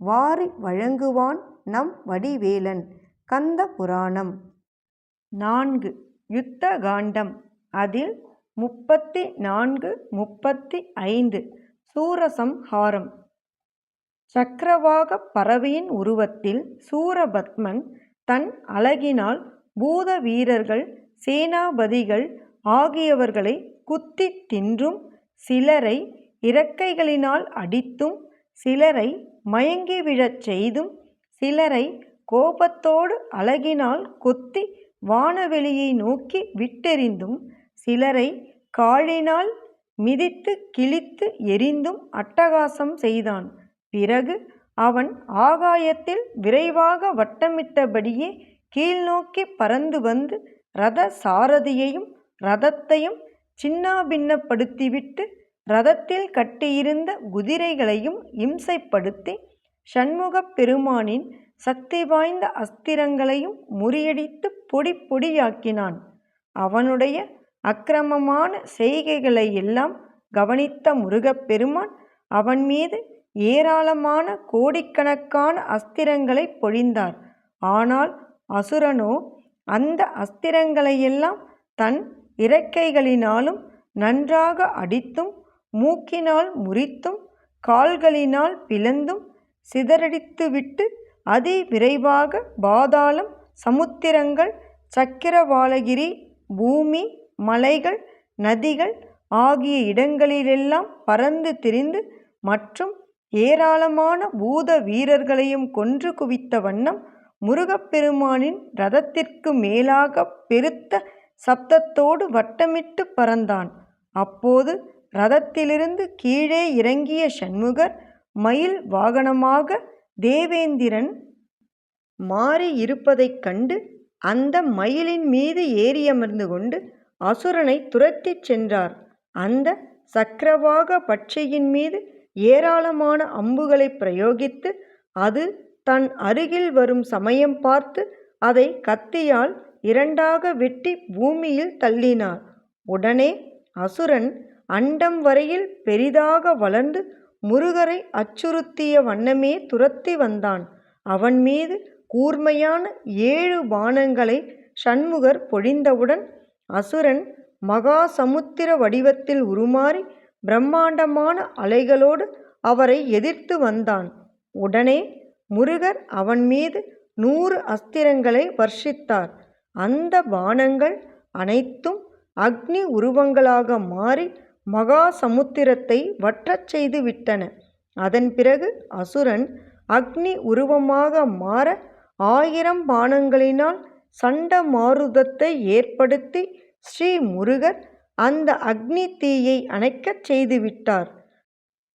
வாரி வழங்குவான் நம் வடிவேலன். கந்த புராணம். நான்கு. யுத்த காண்டம். அதில் முப்பத்தி நான்கு முப்பத்தி ஐந்து. சூரசம்ஹாரம் சக்கரவாக பறவையின் உருவத்தில் சூரபத்மன் தன் அழகினால் பூத வீரர்கள் சேனாபதிகள் ஆகியவர்களை குத்தித் தின்றும் சிலரை இறக்கைகளினால் அடித்தும் சிலரை மயங்கி விழச் செய்தும் சிலரை கோபத்தோடு அழகினால் கொத்தி வானவெளியை நோக்கி விட்டெறிந்தும் சிலரை காலினால் மிதித்து கிழித்து எறிந்தும் அட்டகாசம் செய்தான். பிறகு அவன் ஆகாயத்தில் விரைவாக வட்டமிட்டபடியே கீழ்நோக்கி பறந்து வந்து ரத சாரதியையும் ரதத்தையும் சின்னாபின்னப்படுத்திவிட்டு ரதத்தில் கட்டியிருந்த குதிரைகளையும் இம்சைப்படுத்தி சண்முகப் பெருமானின் சக்தி வாய்ந்த அஸ்திரங்களையும் முறியடித்து பொடி பொடியாக்கினான். அவனுடைய அக்கிரமமான செய்கைகளை எல்லாம் கவனித்த முருகப்பெருமான் அவன் மீது ஏராளமான கோடிக்கணக்கான அஸ்திரங்களை பொழிந்தார். ஆனால் அசுரனோ அந்த அஸ்திரங்களையெல்லாம் தன் இறக்கைகளினாலும் நன்றாக அடித்தும் மூக்கினால் முறித்தும் கால்களினால் பிளந்தும் சிதறடித்துவிட்டு அதி விரைவாக பாதாளம் சமுத்திரங்கள் சக்கரவாலகிரி பூமி மலைகள் நதிகள் ஆகிய இடங்களிலெல்லாம் பறந்து திரிந்து மற்றும் ஏராளமான பூத வீரர்களையும் கொன்று குவித்த வண்ணம் முருகப்பெருமானின் ரதத்திற்கு மேலாக பெருத்த சப்தத்தோடு வட்டமிட்டு பறந்தான். அப்போது ரதத்திலிருந்து கீழே இறங்கிய சண்முகர் மயில் வாகனமாக தேவேந்திரன் மாறி இருப்பதைக் கண்டு அந்த மயிலின் மீது ஏறியமர்ந்து கொண்டு அசுரனை துரத்திச் சென்றார். அந்த சக்கரவாக பட்சியின் மீது ஏராளமான அம்புகளை பிரயோகித்து அது தன் அருகில் வரும் சமயம் பார்த்து அதை கத்தியால் இரண்டாக வெட்டி பூமியில் தள்ளினார். உடனே அசுரன் அண்டம் வரையில் பெரிதாக வளர்ந்து முருகரை அச்சுறுத்திய வண்ணமே துரத்தி வந்தான். அவன் மீது கூர்மையான ஏழு பானங்களை சண்முகர் பொழிந்தவுடன் அசுரன் மகா சமுத்திர வடிவத்தில் உருமாறி பிரம்மாண்டமான அலைகளோடு அவரை எதிர்த்து வந்தான். உடனே முருகர் அவன் மீது நூறு அஸ்திரங்களை வர்ஷித்தார். அந்த பானங்கள் அனைத்தும் அக்னி உருவங்களாக மாறி மகா சமுத்திரத்தை வற்றச் செய்து விட்டன. அதன் பிறகு அசுரன் அக்னி உருவமாக மாற ஆயிரம் பானங்களினால் சண்ட மாருதத்தை ஏற்படுத்தி ஸ்ரீ முருகர் அந்த அக்னி தீயை அணைக்கச் செய்துவிட்டார்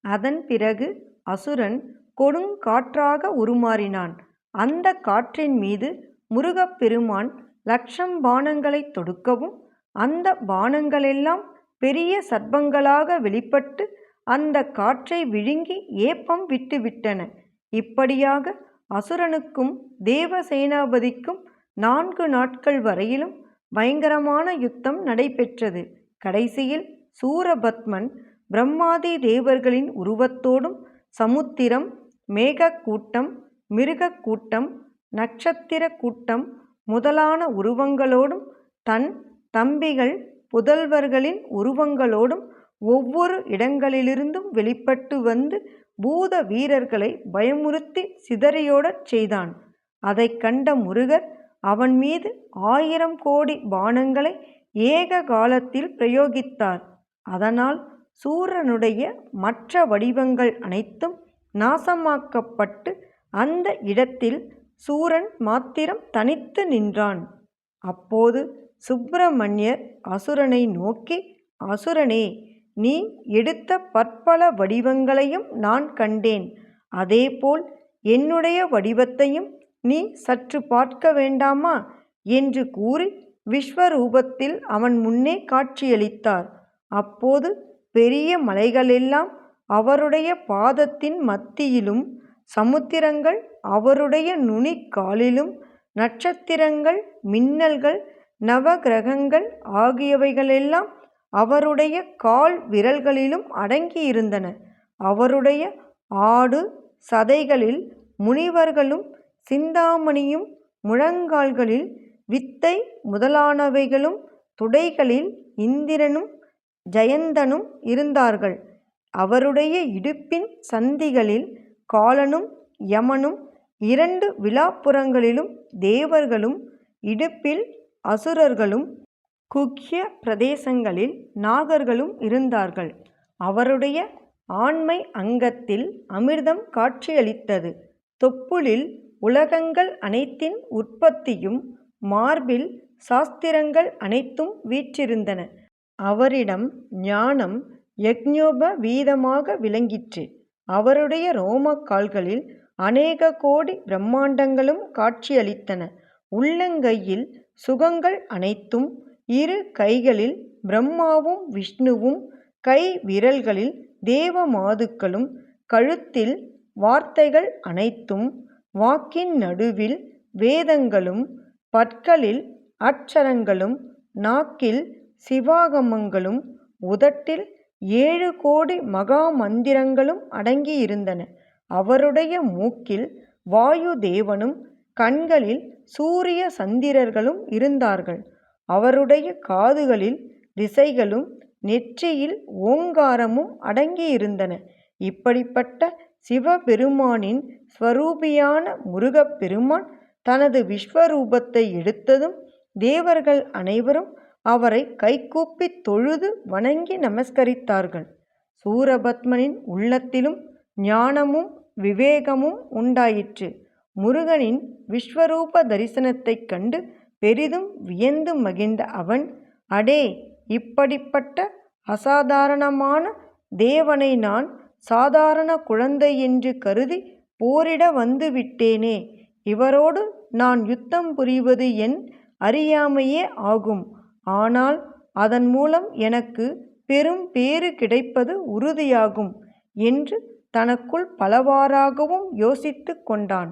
அதன் பிறகு அசுரன் கொடுங்காற்றாக உருமாறினான். அந்த காற்றின் மீது முருகப்பெருமான் லட்சம் பானங்களை தொடுக்கவும் அந்த பானங்களெல்லாம் பெரிய சர்ப்பங்களாக வெளிப்பட்டு அந்த காற்றை விழுங்கி ஏப்பம் விட்டுவிட்டன. இப்படியாக அசுரனுக்கும் தேவசேனாபதிக்கும் நான்கு நாட்கள் வரையிலும் பயங்கரமான யுத்தம் நடைபெற்றது. கடைசியில் சூரபத்மன் பிரம்மாதி தேவர்களின் உருவத்தோடும் சமுத்திரம் மேகக்கூட்டம் மிருகக்கூட்டம் நட்சத்திர கூட்டம் முதலான உருவங்களோடும் தன் தம்பிகள் புதல்வர்களின் உருவங்களோடும் ஒவ்வொரு இடங்களிலிருந்தும் வெளிப்பட்டு வந்து பூத வீரர்களை பயமுறுத்தி சிதறியோடச் செய்தான். அதை கண்ட முருகர் அவன் மீது ஆயிரம் கோடி பானங்களை ஏக காலத்தில் பிரயோகித்தார். அதனால் சூரனுடைய மற்ற வடிவங்கள் அனைத்தும் நாசமாக்கப்பட்டு அந்த இடத்தில் சூரன் மாத்திரம் தனித்து நின்றான். அப்போது சுப்பிரமணியர் அசுரனை நோக்கி அசுரனே நீ எடுத்த பற்பல வடிவங்களையும் நான் கண்டேன். அதேபோல் என்னுடைய வடிவத்தையும் நீ சற்று பார்க்க வேண்டாமா? என்று கூறி விஸ்வரூபத்தில் அவன் முன்னே காட்சியளித்தார். அப்போது பெரிய மலைகளெல்லாம் அவருடைய பாதத்தின் மத்தியிலும் சமுத்திரங்கள் அவருடைய நுனிக்காலிலும் நட்சத்திரங்கள் மின்னல்கள் நவகிரகங்கள் ஆகியவைகளெல்லாம் அவருடைய கால் விரல்களிலும் அடங்கியிருந்தன. அவருடைய ஆடு சதைகளில் முனிவர்களும் சிந்தாமணியும் முழங்கால்களில் வித்தை முதலானவைகளும் துடைகளில் இந்திரனும் ஜயந்தனும் இருந்தார்கள். அவருடைய இடுப்பின் சந்திகளில் காலனும் யமனும் இரண்டு விழாப்புறங்களிலும் தேவர்களும் இடுப்பில் அசுரர்களும் குக்கிய பிரதேசங்களில் நாகர்களும் இருந்தார்கள். அவருடைய ஆண்மை அங்கத்தில் அமிர்தம் காட்சியளித்தது. தொப்புளில் உலகங்கள் அனைத்தின் உற்பத்தியும் மார்பில் சாஸ்திரங்கள் அனைத்தும் வீற்றிருந்தன. அவரிடம் ஞானம் யக்ஞோப வீதமாக விளங்கிற்று. அவருடைய ரோமக்கால்களில் அநேக கோடி பிரம்மாண்டங்களும் காட்சியளித்தன. உள்ளங்கையில் சுகங்கள் அனைத்தும் இரு கைகளில் பிரம்மாவும் விஷ்ணுவும் கை விரல்களில் தேவமாதுக்களும் கழுத்தில் வார்த்தைகள் அனைத்தும் வாக்கின் நடுவில் வேதங்களும் பற்களில் அட்சரங்களும் நாக்கில் சிவாகமங்களும் உதட்டில் ஏழு கோடி மகா மந்திரங்களும் அடங்கியிருந்தன. அவருடைய மூக்கில் வாயு தேவனும் கண்களில் சூரிய சந்திரர்களும் இருந்தார்கள். அவருடைய காதுகளில் திசைகளும் நெற்றியில் ஓங்காரமும் அடங்கியிருந்தன. இப்படிப்பட்ட சிவபெருமானின் ஸ்வரூபியான முருகப்பெருமான் தனது விஸ்வரூபத்தை எடுத்ததும் தேவர்கள் அனைவரும் அவரை கைகூப்பித் தொழுது வணங்கி நமஸ்கரித்தார்கள். சூரபத்மனின் உள்ளத்திலும் ஞானமும் விவேகமும் உண்டாயிற்று. முருகனின் விஸ்வரூப தரிசனத்தைக் கண்டு பெரிதும் வியந்து மகிழ்ந்த அவன் அடே இப்படிப்பட்ட அசாதாரணமான தேவனை நான் சாதாரண குழந்தை என்று கருதி போரிட வந்துவிட்டேனே இவரோடு நான் யுத்தம் புரிவது என் அறியாமையே ஆகும். ஆனால் அதன் மூலம் எனக்கு பெரும் பேறு கிடைப்பது உறுதியாகும் என்று தனக்குள் பலவாறாகவும் யோசித்து கொண்டான்.